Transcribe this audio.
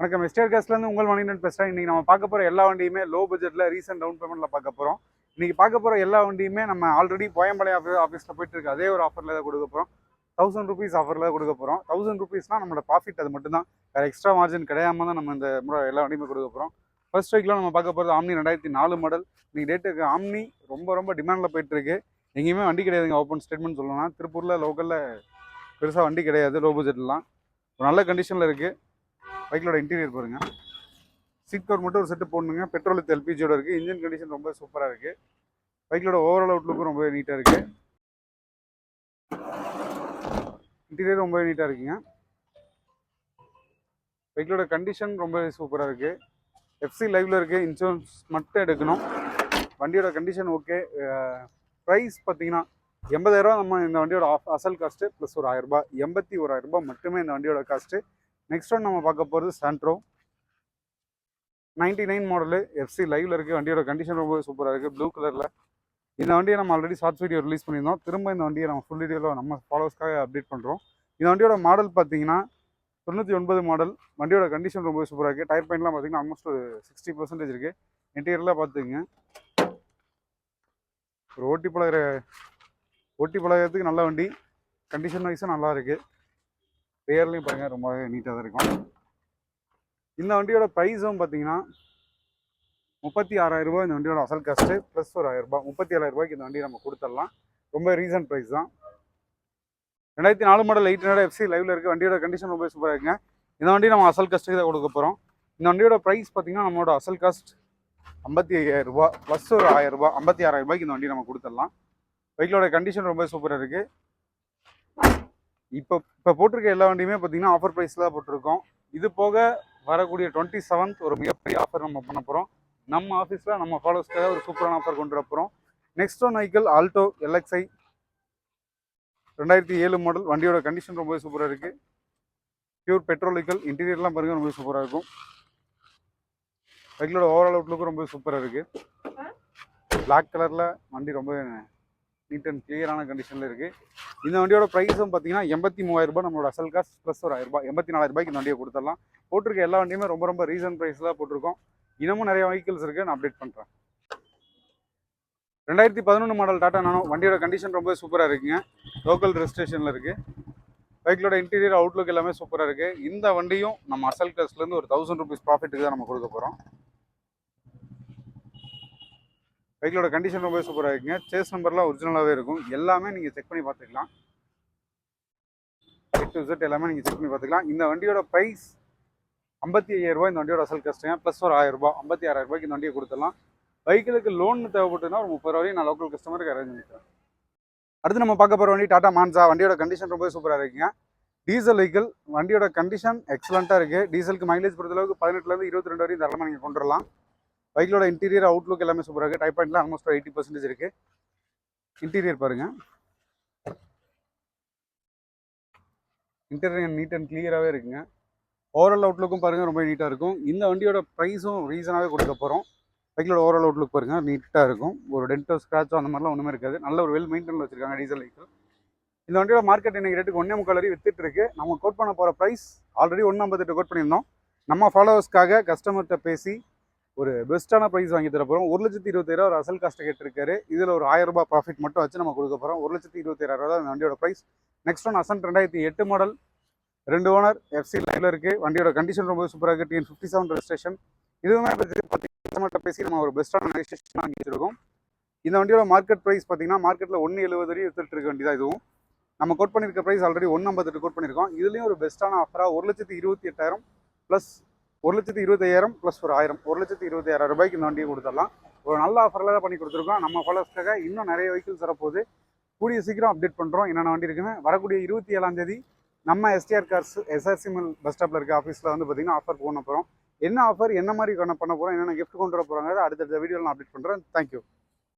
வணக்கம். எஸ்டேர் கேஸ்லேருந்து உங்கள் மணிகண்டன் பேசுகிறேன் இன்றைக்கி நம்ம பார்க்க போகிற எல்லா வண்டியுமே லோ பட்ஜெட்டில் ரீசெண்ட் டவுன் பேமெண்ட்டில் பார்க்க போகிறோம் இன்றைக்கி பார்க்க போகிற எல்லா வண்டியுமே நம்ம ஆல்ரெடி போயம்பாளைய ஆஃபீஸ் ஆஃபீஸில் போயிட்டு இருக்கு. அதே ஒரு ஆஃபரில் தான் கொடுக்க போகிறோம் தௌசண்ட் ருபீஸ் ஆஃபரில் கொடுக்க போகிறோம் தௌசண்ட் ருபீஸ்னால் நம்மளோட ப்ராஃபிட் அது மட்டும் தான் வேறு எக்ஸ்ட்ரா மார்ஜின் கிடையாம தான் நம்ம இந்த முறை எல்லா வண்டியுமே கொடுக்க போகிறோம் ஃபர்ஸ்ட் வீக்கில் நம்ம பார்க்க போகிறது ஆம்னி ரெண்டாயிரத்தி நாலு மாடல் இன்றைக்கி டேட்டுக்கு ஆம்னி ரொம்ப ரொம்ப டிமாண்டில் போயிட்டுருக்கு எங்கேயுமே வண்டி கிடையாதுங்க ஓப்பன் ஸ்டேட்மெண்ட் சொல்லலாம் திருப்பூரில் லோக்கலில் பெருசாக வண்டி கிடையாது. லோ பட்ஜெட்லாம் ஒரு நல்ல கண்டிஷனில் இருக்குது பைக்கிலோட இன்டீரியர் பாருங்கள் சீட் கவர் மட்டும் ஒரு செட்டு போடணுங்க. பெட்ரோல் வித் எல்பிஜியோட இருக்குது இன்ஜின் கண்டிஷன் ரொம்ப சூப்பராக இருக்குது பைக்கிலோட ஓவரால் அவுட்லுக்கும் ரொம்ப நீட்டாக இருக்குது இன்டீரியர் ரொம்ப நீட்டாக இருக்குங்க. பைக்கிலோட கண்டிஷன் ரொம்ப சூப்பராக இருக்குது எஃப்சி லைவில் இருக்குது இன்சூரன்ஸ் மட்டும் எடுக்கணும். வண்டியோட கண்டிஷன் ஓகே ப்ரைஸ் பார்த்தீங்கன்னா எண்பதாயிரரூவா நம்ம இந்த வண்டியோட ஆஃப் அசல் காஸ்ட்டு ப்ளஸ் ஒரு ஆயிரரூபா எண்பத்தி ஓராயிரரூபா மட்டுமே இந்த வண்டியோட காஸ்ட்டு நெக்ஸ்ட் ஒன் நம்ம பார்க்க போகிறது Santro ninety nine model FC லைவில் இருக்குது வண்டியோட கண்டிஷன் ரொம்ப சூப்பராக இருக்குது ப்ளூ கலரில் இந்த வண்டியை நம்ம ஆல்ரெடி ஷார்ட் வீடியோ ரிலீஸ் பண்ணியிருந்தோம். திரும்ப இந்த வண்டியை நம்ம ஃபுல் வீடியோவில் நம்ம ஃபாலோவர்ஸ்க்காக அப்டேட் பண்ணுறோம் இந்த வண்டியோட மாடல் பார்த்தீங்கன்னா தொண்ணூற்றி ஒன்பது மாடல் வண்டியோட கண்டிஷன் ரொம்ப சூப்பராக இருக்குது டயர் பாயிண்ட்லாம் பார்த்தீங்கன்னா ஆல்மோஸ்ட் ஒரு சிக்ஸ்டி பர்சன்டேஜ் இருக்குது இன்டீரியர்லாம் பார்த்துங்க ஒரு ஓட்டி பழகிற ஓட்டி பழகிறதுக்கு நல்ல வண்டி. கண்டிஷன் வைஸும் நல்லா இருக்குது ரியர்லையும் பாருங்கள் ரொம்பவே நீட்டாக தான் இருக்கும். இந்த வண்டியோட ப்ரைஸும் பார்த்தீங்கன்னா முப்பத்தி ஆறாயிரரூபா இந்த வண்டியோட அசல் காஸ்ட்டு ப்ளஸ் ஒரு ஆயிரரூபா முப்பத்தி ஏழாயிரரூபாய்க்கு இந்த வண்டியை நம்ம கொடுத்துடலாம். ரொம்ப ரீசன்ட் ப்ரைஸ் தான். ரெண்டாயிரத்தி நாலு மாடல் எயிட் ஹண்ட்ரட் எஃப்சி லைவில் இருக்குது வண்டியோட கண்டிஷன் ரொம்ப சூப்பராக இருக்குங்க. இந்த வண்டி நம்ம அசல் காஸ்ட்டுக்கு தான் கொடுக்க போகிறோம் இந்த வண்டியோட ப்ரைஸ் பார்த்தீங்கன்னா நம்மளோட அசல் காஸ்ட் ஐம்பத்தி ஐயாயிரரூபா ப்ளஸ் ஒரு ஆயிரரூபா ஐம்பத்தி ஆறாயிரம் ரூபாய்க்கு இந்த வண்டி நம்ம கொடுத்துடலாம். பைக்கிலோட கண்டிஷன் ரொம்ப சூப்பராக இருக்குது இப்போ இப்போ போட்டிருக்க எல்லா வண்டியுமே பார்த்தீங்கன்னா ஆஃபர் ப்ரைஸில் தான் போட்டிருக்கோம். இது போக வரக்கூடிய டுவெண்ட்டி செவன்த் ஒரு மிகப்பெரிய ஆஃபர் நம்ம பண்ண போகிறோம் நம்ம ஆஃபீஸில் நம்ம ஃபாலோஸ்க்காக ஒரு சூப்பரான ஆஃபர் கொண்டு வர போகிறோம் next one vehicle Alto LXI ரெண்டாயிரத்தி ஏழு மாடல் வண்டியோட கண்டிஷன் ரொம்ப சூப்பராக இருக்குது பியூர் பெட்ரோல் வெஹிக்கிள் இன்டீரியர்லாம் பாருங்க ரொம்ப சூப்பராக இருக்கும். வெஹிக்கிளோட ஓவரால் அவுட்லுக்கும் ரொம்ப சூப்பராக இருக்குது பிளாக் கலரில் வண்டி ரொம்ப நீட் அண்ட் கிளியரான கண்டிஷனில் இருக்குது இந்த வண்டியோட ப்ரைஸும் பார்த்தீங்கன்னா எண்பத்தி மூவாயிரம் ரூபாய். நம்மளோட அசல் காஸ்ட் ப்ளஸ் ஒரு ஆயிரம் ரூபாய் எண்பத்தி நாலாயிரம் ரூபாய்க்கு இந்த வண்டியை கொடுத்துடலாம் போட்டிருக்க எல்லா வண்டியுமே ரொம்ப ரொம்ப ரீசன் ப்ரைஸில் போட்டிருக்கோம். இன்னமும் நிறைய வெஹிக்கிள்ஸ் இருக்குது நான் அப்டேட் பண்ணுறேன் ரெண்டாயிரத்தி பதினொன்று மாடல் டாட்டா நானோ வண்டியோட கண்டிஷன் ரொம்ப சூப்பராக இருக்குங்க. லோக்கல் ரெஜிஸ்ட்ரேஷனில் இருக்குது பைக்கிலோட இன்டீரியர் அவுட்லுக் எல்லாமே சூப்பராக இருக்குது இந்த வண்டியும் நம்ம அசல் காஸ்ட்லேருந்து ஒரு தௌசண்ட் ருபீஸ் ப்ராஃபிட்டுக்கு தான் நம்ம கொடுக்க போகிறோம் பைக்கிலோட கண்டிஷன் ரொம்ப சூப்பராக இருக்குங்க. சேஸ் நம்பர்லாம் ஒரிஜினலாகவே இருக்கும். எல்லாமே நீங்கள் செக் பண்ணி பார்த்துக்கலாம். ஏ டு எல்லாமே நீங்கள் செக் பண்ணி பார்த்துக்கலாம். இந்த வண்டியோட ப்ரைஸ் ஐம்பத்தி ஐயாயிரரூபா ரூபாய். இந்த வண்டியோட அசல் கஷ்டம் ப்ளஸ் ஒரு ஆயிரம் ரூபாய் ஐம்பத்தி ஆறாயிரம் ரூபாய்க்கு இந்த வண்டியை கொடுத்துடலாம். பைக்கிலுக்கு லோன் தேவைப்பட்டுனா ஒரு முப்பது ரூபாயும் நான் லோக்கல் கஸ்டமருக்கு அரேஞ்ச் பண்ணிக்கிறேன் அடுத்து நம்ம பார்க்க போகிற வண்டி டாடா மான்சா வண்டியோட கண்டிஷன் ரொம்ப சூப்பராக இருக்குங்க. டீசல் வெஹிக்கிள் வண்டியோட கண்டிஷன் எக்ஸலண்ட்டாக இருக்குது டீசலுக்கு மைலேஜ் பொறுத்தளவுக்கு பதினெட்டுலேருந்து இருபத்தி ரெண்டு வரையும் தரமாக நீங்கள் கொண்டு வரலாம் பைக்கிலோட இன்டீரியர் அவுட்லுக் எல்லாமே சூப்பராக இருக்குது டைப் பாயிண்ட்லாம் ஆல்மோஸ்ட் எயிட்டி பர்சன்டேஜ் இருக்குது இன்டீரியர் பாருங்கள் இன்டீரியர் நீட் அண்ட் கிளியராகவே இருக்குங்க. ஓவரால் அவுட்லுக்கும் பாருங்கள் ரொம்ப நீட்டாக இருக்கும். இந்த வண்டியோட ப்ரைஸும் ரீசனாகவே கொடுக்க போகிறோம் பைக்கிலோட ஓவரால் அவுட்லுக் பாருங்கள் நீட்டாக இருக்கும். ஒரு டென்ட்டோ ஸ்க்ராச்சோ அந்த மாதிரிலாம் ஒன்றுமே இருக்காது. நல்ல ஒரு வெல் மெயின்டைன் வச்சிருக்காங்க டீசல் வெஹிக்கிள் இந்த வண்டியோட மார்க்கெட் இன்னைக்கு ரேட்டுக்கு ஒன்றே முக்கால் வரை வித்துட்டு இருக்கு. நம்ம கோட் பண்ண போகிற ப்ரைஸ் ஆல்ரெடி ஒன்று ஐம்பத்தெட்டு கோட் பண்ணியிருந்தோம். நம்ம ஃபாலோவர்ஸ்க்காக கஸ்டமர்கிட்ட பேசி ஒரு பெஸ்ட்டான ப்ரைஸ் வாங்கி தர போகிறோம் ஒரு லட்சத்தி இருபத்தாயிரம் ஒரு அசல் காஸ்ட்டை கேட்டிருக்காரு. இதில் ஒரு ஆயிரம் ரூபாய் ப்ராஃபிட் மட்டும் வச்சு நம்ம கொடுக்க போகிறோம் ஒரு லட்சத்தி இருபத்தாயிரம் ரூபா தான் வண்டியோட ப்ரைஸ் நெக்ஸ்ட் ஒன் அசன்ட் ரெண்டாயிரத்தி எட்டு மாடல் ரெண்டு ஓனர் எஃப்சி லைவில் இருக்குது வண்டியோட கண்டிஷன் ரொம்ப சூப்பராக இருக்குது டிஎன் ஃபிஃப்டி செவன் ரெஜிஸ்ட்ரேஷன் இதுவுமே பார்த்தீங்கன்னா பேசி நம்ம ஒரு பெஸ்ட்டான ரெஜிஸ்ட்ரேஷன் வாங்கி வச்சிருக்கோம். இந்த வண்டியோட மார்க்கெட் ப்ரைஸ் பார்த்தீங்கன்னா மார்க்கெட்டில் ஒன்று எழுபது வரையும் எடுத்துகிட்டு இருக்க வண்டி தான் இதுவும். நம்ம கோட் பண்ணியிருக்க ப்ரைஸ் ஆல்ரெடி ஒன்று ஐம்பத்தெட்டு கோட் பண்ணியிருக்கோம் இதுலேயும் ஒரு பெஸ்ட்டான ஆஃபராக ஒரு லட்சத்தி இருபத்தி எட்டாயிரம் ப்ளஸ் ஒரு லட்சத்து இருபத்தையாயிரம் ப்ளஸ் ஒரு ஆயிரம். ஒரு லட்சத்தி இருபத்தாயிரம் ரூபாய்க்கு இந்த வண்டியை கொடுத்துடலாம். ஒரு நல்ல ஆஃபரில் தான் பண்ணி கொடுத்துருக்கோம். நம்ம ஃபாலோஸ்க்காக இன்னும் நிறைய வெஹிக்கிள்ஸ் வரப்போகுது. கூடிய சீக்கிரம் அப்டேட் பண்ணுறோம் என்னென்ன வண்டி இருக்குன்னு. வரக்கூடிய இருபத்தி ஏழாம் தேதி நம்ம STR cars SRC mill bus ஸ்டாப்பில் இருக்க ஆஃபீஸில் வந்து பார்த்தீங்கன்னா ஆஃபர் பண்ண போகிறோம் என்ன ஆஃபர் என்ன மாதிரி பண்ண பண்ண போகிறோம் என்னென்ன கிஃப்ட் கொண்டு வர போகிறாங்க அடுத்தடுத்த வீடியோவில் நான் அப்டேட் பண்ணுறேன் தேங்க்யூ